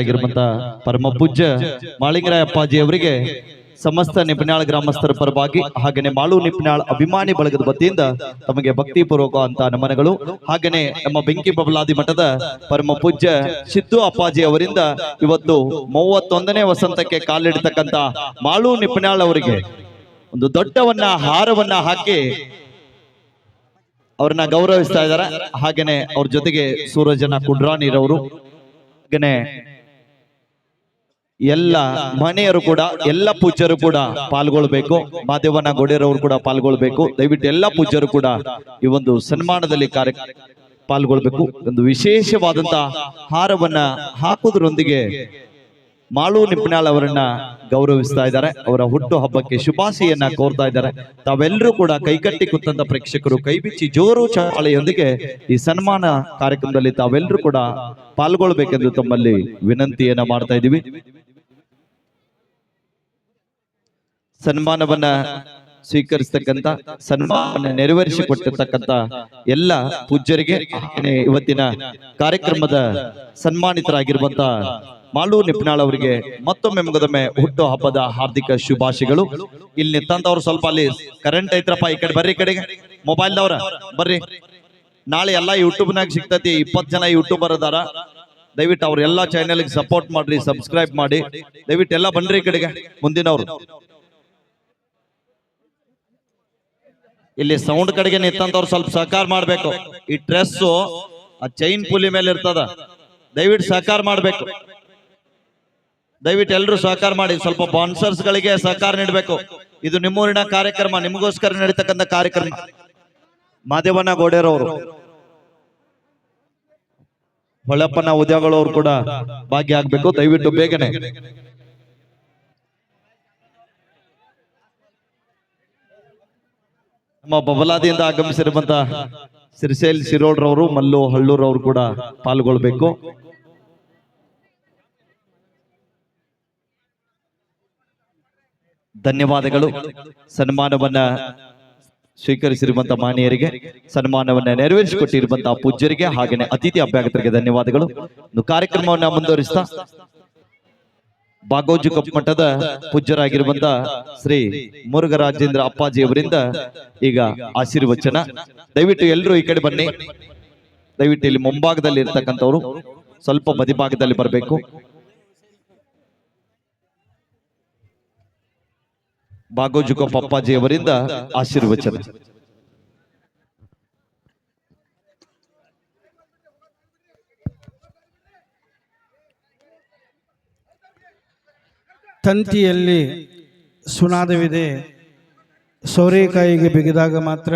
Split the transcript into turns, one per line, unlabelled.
ಆಗಿರುವಂತ ಪರಮ ಪೂಜ್ಯ ಅಪ್ಪಾಜಿ ಅವರಿಗೆ ಸಮಸ್ತ ನಿಪುಣಾಳ ಗ್ರಾಮಸ್ಥರ ಪರವಾಗಿ ಹಾಗೆಯೇ ಮಾಳು ನಿಪ್ನಾಳ್ ಅಭಿಮಾನಿ ಬಳಗದ ವತಿಯಿಂದ ತಮಗೆ ಭಕ್ತಿಪೂರ್ವಕ ಅಂತ ನಮನಗಳು. ಹಾಗೆಯೇ ನಮ್ಮ ಬೆಂಕಿ ಬಬಲಾದಿ ಮಠದ ಪರಮ ಪೂಜ್ಯ ಸಿದ್ದು ಅಪ್ಪಾಜಿ ಅವರಿಂದ ಇವತ್ತು ಮೂವತ್ತೊಂದನೇ ವಸಂತಕ್ಕೆ ಕಾಲಿಡತಕ್ಕಂತ ಮಾಳು ನಿಪುಣಾಳ್ ಅವರಿಗೆ ಒಂದು ದೊಡ್ಡವನ್ನ, ಹಾರವನ್ನ ಹಾಕಿ ಅವರನ್ನ ಗೌರವಿಸ್ತಾ ಇದ್ದಾರೆ. ಹಾಗೇನೆ ಅವ್ರ ಜೊತೆಗೆ ಸೂರಜನ ಕುಡ್ರಾಣಿರವರು ಹಾಗೇನೆ ಎಲ್ಲ ಮನೆಯರು ಕೂಡ, ಎಲ್ಲ ಪೂಜ್ಯರು ಕೂಡ ಪಾಲ್ಗೊಳ್ಬೇಕು, ಮಾದೇವನ ಗೊಡೆಯರವರು ಕೂಡ ಪಾಲ್ಗೊಳ್ಬೇಕು, ದಯವಿಟ್ಟು ಎಲ್ಲ ಪೂಜ್ಯರು ಕೂಡ ಈ ಒಂದು ಸನ್ಮಾನದಲ್ಲಿ ಕಾರ್ಯ ಪಾಲ್ಗೊಳ್ಬೇಕು. ಒಂದು ವಿಶೇಷವಾದಂತ ಹಾರವನ್ನ ಹಾಕುವುದರೊಂದಿಗೆ ಮಾಳು ನಿಪ್ಪಿನಾಳ್ ಅವರನ್ನ ಗೌರವಿಸ್ತಾ ಇದ್ದಾರೆ. ಅವರ ಹುಟ್ಟು ಹಬ್ಬಕ್ಕೆ ಶುಭಾಶಯನ್ನ ಕೋರ್ತಾ ಇದ್ದಾರೆ. ತಾವೆಲ್ಲರೂ ಕೂಡ ಕೈಕಟ್ಟಿ ಕುತ್ತಂತ ಪ್ರೇಕ್ಷಕರು ಕೈಬಿಚ್ಚಿ ಜೋರು ಚಾಳೆಯೊಂದಿಗೆ ಈ ಸನ್ಮಾನ ಕಾರ್ಯಕ್ರಮದಲ್ಲಿ ತಾವೆಲ್ಲರೂ ಕೂಡ ಪಾಲ್ಗೊಳ್ಬೇಕೆಂದು ತಮ್ಮಲ್ಲಿ ವಿನಂತಿಯನ್ನ ಮಾಡ್ತಾ ಇದ್ದೀವಿ. ಸನ್ಮಾನವನ್ನ ಸ್ವೀಕರಿಸತಕ್ಕಂತ ಸನ್ಮಾನ ನೆರವೇರಿಸಿಕೊಟ್ಟಿರ್ತಕ್ಕಂತ ಎಲ್ಲ ಪೂಜ್ಯರಿಗೆ ಇವತ್ತಿನ ಕಾರ್ಯಕ್ರಮದ ಸನ್ಮಾನಿತರಾಗಿರುವಂತ ಮಾಲು ನಿಪ್ನಾಳ್ ಅವರಿಗೆ ಮತ್ತೊಮ್ಮೆ ಮುಗದೊಮ್ಮೆ ಹುಟ್ಟು ಹಬ್ಬದ ಹಾರ್ದಿಕ ಶುಭಾಶಯಗಳು. ಇಲ್ಲಿ ನಿಂತವ್ರು ಸ್ವಲ್ಪ ಅಲ್ಲಿ ಕರೆಂಟ್ ಐತ್ರಪ್ಪ ಈ ಕಡೆ ಬರ್ರಿ ಕಡೆಗೆ. ಮೊಬೈಲ್ದವ್ರ ಬರ್ರಿ. ನಾಳೆ ಎಲ್ಲ ಯೂಟ್ಯೂಬ್ನಾಗ ಸಿಗ್ತತಿ, ಇಪ್ಪತ್ತು ಜನ ಯೂಟ್ಯೂಬರ್ ಅದಾರ. ದಯವಿಟ್ಟು ಅವ್ರ ಎಲ್ಲಾ ಚಾನೆಲ್ಗೆ ಸಪೋರ್ಟ್ ಮಾಡ್ರಿ ಸಬ್ಸ್ಕ್ರೈಬ್ ಮಾಡಿ. ದಯವಿಟ್ಟು ಎಲ್ಲ ಬನ್ರಿ ಕಡೆಗೆ, ಮುಂದಿನವ್ರು. ಇಲ್ಲಿ ಸೌಂಡ್ ಕಡೆಗೆ ನಿಂತಂತವ್ರು ಸ್ವಲ್ಪ ಸಹಕಾರ ಮಾಡ್ಬೇಕು. ಈ ಡ್ರೆಸ್ ಆ ಚೈನ್ ಪುಲಿ ಮೇಲೆ ಇರ್ತದ. ದಯವಿಟ್ಟು ಸಹಕಾರ ಮಾಡ್ಬೇಕು. ದಯವಿಟ್ಟು ಎಲ್ಲರೂ ಸಹಕಾರ ಮಾಡಿ. ಸ್ವಲ್ಪ ಬಾನ್ಸರ್ಸ್ ಗಳಿಗೆ ಸಹಕಾರ ನೀಡಬೇಕು. ಇದು ನಿಮ್ಮೂರಿನ ಕಾರ್ಯಕ್ರಮ. ನಿಮಗೋಸ್ಕರ ನಡೀತಕ್ಕಂಥ ಕಾರ್ಯಕ್ರಮ. ಮಾದೇವನ ಗೋಡೆರವರು. ಹೊಳಪ್ಪನ ಉದ್ಯೋಗಗಳವರು ಕೂಡ ಭಾಗಿಯಾಗಬೇಕು. ದಯವಿಟ್ಟು ಬೇಗನೆ. ನಮ್ಮ ಬಬಲಾದಿಯಿಂದ ಆಗಮಿಸಿರುವಂತ ಸಿರಿಸೇಲ್ ಶಿರೋಳ್ರವರು ಮಲ್ಲು ಹಳ್ಳೂರವರು ಕೂಡ ಪಾಲ್ಗೊಳ್ಬೇಕು. ಧನ್ಯವಾದಗಳು. ಸನ್ಮಾನವನ್ನ ಸ್ವೀಕರಿಸಿರುವಂತ ಮಾನ್ಯರಿಗೆ, ಸನ್ಮಾನವನ್ನ ನೆರವೇರಿಸಿಕೊಟ್ಟಿರುವಂತಹ ಪೂಜ್ಯರಿಗೆ ಹಾಗೆಯೇ ಅತಿಥಿ ಅಭ್ಯಾಗತರಿಗೆ ಧನ್ಯವಾದಗಳು. ಕಾರ್ಯಕ್ರಮವನ್ನ ಮುಂದುವರಿಸ್ತಾ ಬಾಗೋಜು ಕಪ್ಪಮಠದ ಪೂಜ್ಯರಾಗಿರುವಂತ ಶ್ರೀ ಮುರುಘರಾಜೇಂದ್ರ ಅಪ್ಪಾಜಿ ಅವರಿಂದ ಈಗ ಆಶೀರ್ವಚನ. ದಯವಿಟ್ಟು ಎಲ್ಲರೂ ಈ ಕಡೆ ಬನ್ನಿ. ದಯವಿಟ್ಟು ಇಲ್ಲಿ ಮುಂಭಾಗದಲ್ಲಿ ಇರ್ತಕ್ಕಂಥವ್ರು ಸ್ವಲ್ಪ ಬದಿಭಾಗದಲ್ಲಿ ಬರಬೇಕು. ಬಾಗೋಜುಕೊಪ್ಪ ಅಪ್ಪಾಜಿ ಅವರಿಂದ ಆಶೀರ್ವಚನ.
ತಂತಿಯಲ್ಲಿ ಸುನಾದವಿದೆ. ಸೋರೆಕಾಯಿಗೆ ಬಿಗಿದಾಗ ಮಾತ್ರ